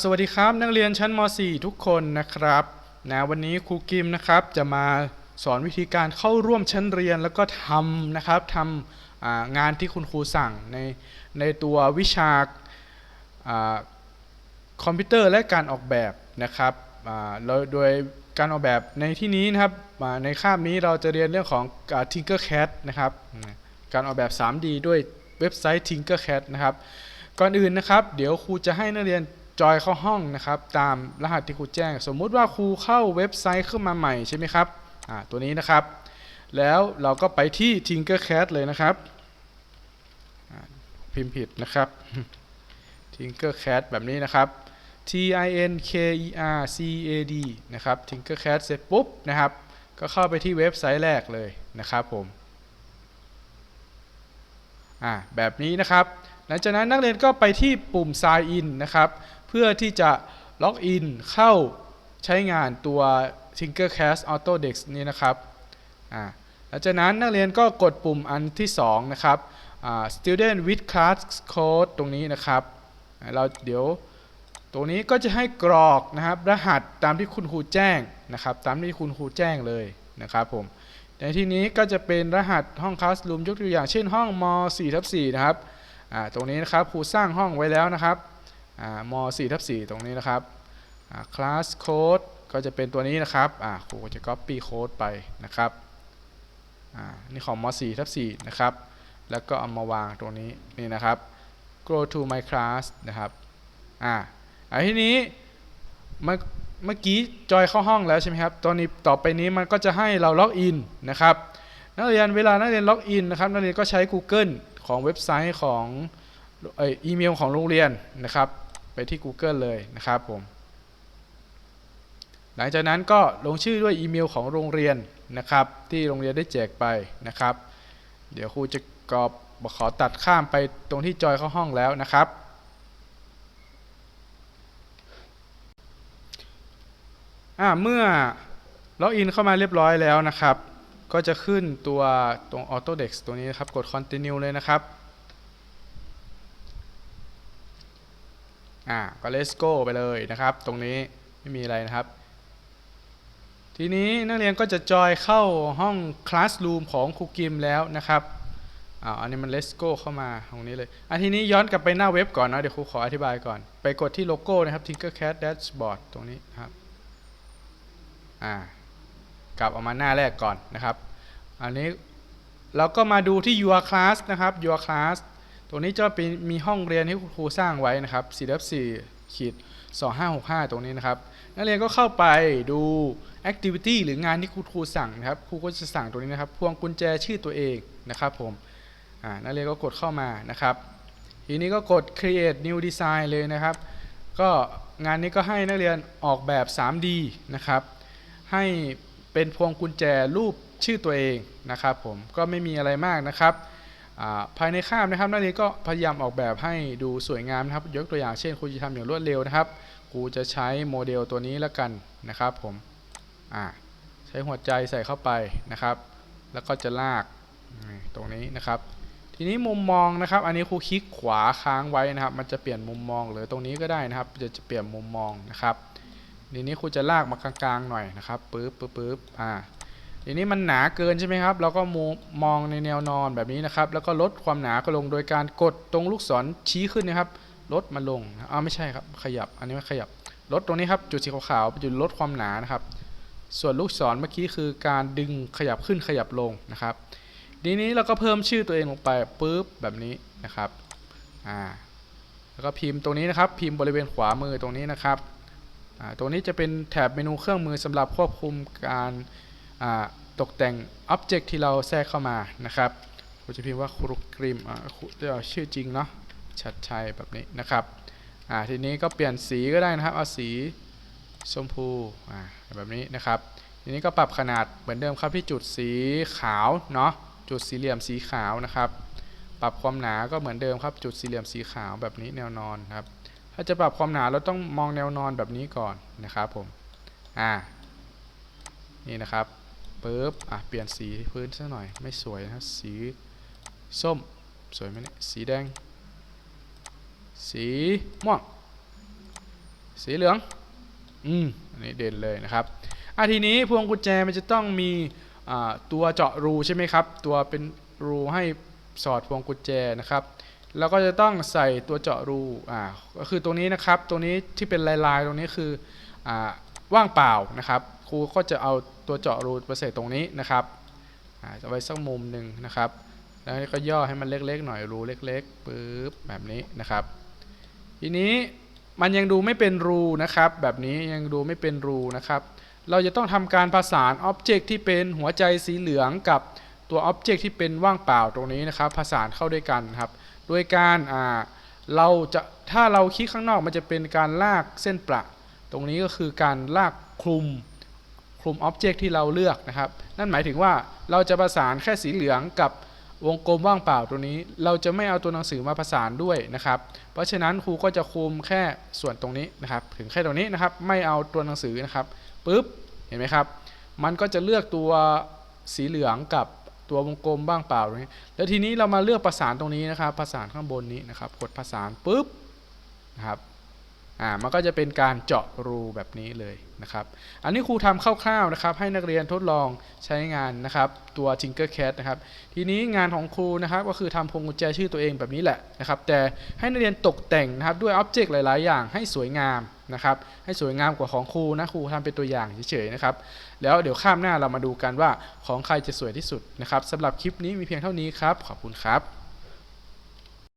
สวัสดีครับนักเรียนชั้นม .4 ทุกคนนะครับนะวันนี้ครูกิมนะครับจะมาสอนวิธีการเข้าร่วมชั้นเรียนแล้วก็ทำนะครับทำงานที่คุณครูสั่งในในตัววิชาอคอมพิวเตอร์และการออกแบบนะครับโดยการออกแบบในที่นี้นะครับในคาบนี้เราจะเรียนเรื่องของ Tinkercad นะครับการออกแบบ 3D ด้วยเว็บไซต์ Tinkercad นะครับก่อนอื่นนะครับ เดี๋ยวครูจะให้นักเรียน จอยเข้าห้องนะครับตามรหัสที่ครูแจ้ง สมมุติว่าครูเข้าเว็บไซต์ขึ้นมาใหม่ใช่ไหมครับอ่าตัวนี้นะครับ แล้วเราก็ไปที่ Tinkercad เลยนะครับพิมพ์ผิดนะครับ Tinkercad แบบนี้นะครับ T I N K E R C A D นะครับ Tinkercad เสร็จปุ๊บนะครับ ก็เข้าไปที่เว็บไซต์แรกเลยนะครับผมอ่าแบบนี้นะครับ หลังจากนั้นนักเรียนก็ไปที่ปุ่ม sign in นะครับ เพื่อที่จะล็อกอินเข้าใช้งานตัว Tinkercast Autodesk นี้นะครับหลังจากนั้นนักเรียนก็กดปุ่มอันที่ 2 นะครับ student with class code ตรงนี้นะครับ เราเดี๋ยวตรงนี้ก็จะให้กรอกนะครับรหัสตามที่คุณครูแจ้งนะครับ ตามที่คุณครูแจ้งเลยนะครับผมในที่นี้ก็จะเป็นรหัสห้อง classroom ยกตัวอย่างเช่นห้องม 4 ทับ4นะครับตรงนี้นะครับครูสร้างห้องไว้แล้วนะครับ ม4ทับ4ตรงนี้นะครับอ่า class code ก็จะเป็นตัวนี้นะครับอ่าครูจะ copy code ไปนะครับนี่ของม4ทับ4นะครับ แล้วก็เอามาวางตรงนี้นี่นะครับ go to my class นะครับอ่าอันที่นี้เมื่อเมื่อกี้จอยเข้าห้องแล้วใช่ไหมครับ ตอนนี้ต่อไปนี้มันก็จะให้เราล็อกอินนะครับ นักเรียนเวลานักเรียนล็อกอินนะครับ นักเรียนก็ใช้ Google ของเว็บไซต์ของเอ่ออีเมลของโรงเรียนนะครับ ไปที่ Google เลยนะครับผม หลังจากนั้นก็ลงชื่อด้วยอีเมลของโรงเรียนนะครับ ที่โรงเรียนได้แจกไปนะครับ เดี๋ยวครูจะกรอบขอตัดข้ามไปตรงที่จอยเข้าห้องแล้วนะครับอ่าเมื่อล็อกอินเข้ามาเรียบร้อยแล้วนะครับ ก็จะขึ้นตัวตรง Autodesk ตัวนี้นะครับ กด continue เลยนะครับ อ่าก็ let's go ไปเลยนะครับ ตรงนี้ไม่มีอะไรนะครับ ทีนี้นักเรียนก็จะจอยเข้าห้อง classroom ของครูกิมแล้วนะครับอ่าอันนี้มัน let's go เข้ามาตรงนี้เลยอันทีนี้ย้อนกลับไปหน้าเว็บก่อนนะเดี๋ยวครูขออธิบายก่อน ไปกดที่โลโก้นะครับ Tinkercad Dashboard ตรงนี้ครับอ่ากลับออกมาหน้าแรกก่อนนะครับ อันนี้เราก็มาดูที่ your class นะครับ your class ตรงนี้จะเป็นมีห้องเรียนที่ครูสร้างไว้นะครับ4ทับ4ขีด2565 ตรงนี้นะครับ นักเรียนก็เข้าไปดู activity หรืองานที่ครูครูสั่งนะครับ ครูก็จะสั่งตรงนี้นะครับ พวงกุญแจชื่อตัวเองนะครับผมนักเรียนก็กดเข้ามานะครับ ทีนี้ก็กด create new design เลยนะครับ ก็งานนี้ก็ให้นักเรียนออกแบบ 3D นะครับ ให้เป็นพวงกุญแจรูปชื่อตัวเองนะครับผม ก็ไม่มีอะไรมากนะครับ ภายในคาบนะครับนักเรียนก็พยายามออกแบบให้ดูสวยงามนะครับ ยกตัวอย่างเช่นครูจะทำอย่างรวดเร็วนะครับครูจะใช้โมเดลตัวนี้แล้วกันนะครับผมใช้หัวใจใส่เข้าไปนะครับ แล้วก็จะลากตรงนี้นะครับ ทีนี้มุมมองนะครับ อันนี้ครูคลิกขวาค้างไว้นะครับ มันจะเปลี่ยนมุมมองหรือตรงนี้ก็ได้นะครับ จะจะเปลี่ยนมุมมองนะครับทีนี้ครูจะลากมากลางๆหน่อยนะครับปึ๊บปึ๊บปึ๊บอ่า ทีนี้มันหนาเกินใช่ไหมครับ เราก็มองในแนวนอนแบบนี้นะครับ แล้วก็ลดความหนาก็ลงโดยการกดตรงลูกศรชี้ขึ้นนะครับ ลดมาลงอ่าไม่ใช่ครับ ขยับ อันนี้ไม่ขยับ ลดตรงนี้ครับ จุดสีขาวๆเป็นจุดลดความหนานะครับ ส่วนลูกศรเมื่อกี้คือการดึงขยับขึ้นขยับลงนะครับ ทีนี้เราก็เพิ่มชื่อตัวเองลงไปปึ๊บแบบนี้นะครับ อ่า แล้วก็พิมพ์ตรงนี้นะครับ พิมพ์บริเวณขวามือตรงนี้นะครับ อ่า ตรงนี้จะเป็นแถบเมนูเครื่องมือสำหรับควบคุมการ ตกแต่ง Object ที่เราแทรกเข้ามานะครับผมจะพิมพ์ว่าครูกริมครูเรียกว่าชื่อจริงเนาะชัดชัยแบบนี้นะครับทีนี้ก็เปลี่ยนสีก็ได้นะครับ เอาสีชมพูแบบนี้นะครับ ทีนี้ก็ปรับขนาดเหมือนเดิมครับที่จุดสีขาวเนาะจุดสี่เหลี่ยมสีขาวนะครับ ปรับความหนาก็เหมือนเดิมครับ จุดสี่เหลี่ยมสีขาวแบบนี้แนวนอนครับ ถ้าจะปรับความหนาเราต้องมองแนวนอนแบบนี้ก่อนนะครับผมอ่านี่นะครับ ปึ๊บอะเปลี่ยนสีพื้นซะหน่อยไม่สวยนะสีส้มสวยไหมเนี่ยสีแดง สีม่วงสีเหลืองอืมอันนี้เด่นเลยนะครับอะทีนี้พวงกุญแจมันจะต้องมีอ่าตัวเจาะรูใช่ไหมครับ ตัวเป็นรูให้สอดพวงกุญแจนะครับแล้วก็จะต้องใส่ตัวเจาะรูอ่าก็คือตรงนี้นะครับ ตรงนี้ที่เป็นลายๆ ตรงนี้คืออ่า ว่างเปล่านะครับ ครูก็จะเอาตัวเจาะรูไปใส่ตรงนี้นะครับอ่าจะไว้สักมุมหนึ่งนะครับ แล้วก็ย่อให้มันเล็กๆหน่อยรูเล็กๆปึ๊บแบบนี้นะครับ ทีนี้มันยังดูไม่เป็นรูนะครับ แบบนี้ยังดูไม่เป็นรูนะครับ เราจะต้องทำการผสานอ็อบเจกต์ที่เป็นหัวใจสีเหลืองกับตัวอ็อบเจกต์ที่เป็นว่างเปล่าตรงนี้นะครับ ผสานเข้าด้วยกันครับ โดยการเราจะถ้าเราคลิกข้างนอกมันจะเป็นการลากเส้นประ ตรงนี้ก็คือการลากคลุมคลุมอ็อบเจกต์ที่เราเลือกนะครับ นั่นหมายถึงว่าเราจะประสานแค่สีเหลืองกับวงกลมว่างเปล่าตัวนี้ เราจะไม่เอาตัวหนังสือมาประสานด้วยนะครับ เพราะฉะนั้นครูก็จะคุมแค่ส่วนตรงนี้นะครับ ถึงแค่ตรงนี้นะครับ ไม่เอาตัวหนังสือนะครับปุ๊บเห็นไหมครับ มันก็จะเลือกตัวสีเหลืองกับตัววงกลมบ้างเปล่าตรงนี้ แล้วทีนี้เรามาเลือกประสานตรงนี้นะครับ ประสานข้างบนนี้นะครับ กดประสานปุ๊บนะครับ อ่ามันก็จะเป็นการเจาะรูแบบนี้เลยนะครับ อันนี้ครูทำคร่าวๆนะครับ ให้นักเรียนทดลองใช้งานนะครับตัว Tinkercad นะครับ ทีนี้งานของครูนะครับก็คือทำพวงกุญแจชื่อตัวเองแบบนี้แหละนะครับ แต่ให้นักเรียนตกแต่งนะครับด้วยอ็อบเจกต์หลาย ๆ อย่างให้สวยงามนะครับ ให้สวยงามกว่าของครูนะครูทำเป็นตัวอย่างเฉยๆนะครับ แล้วเดี๋ยวข้ามหน้าเรามาดูกันว่าของใครจะสวยที่สุดนะครับสำหรับคลิปนี้มีเพียงเท่านี้ครับ ขอบคุณครับ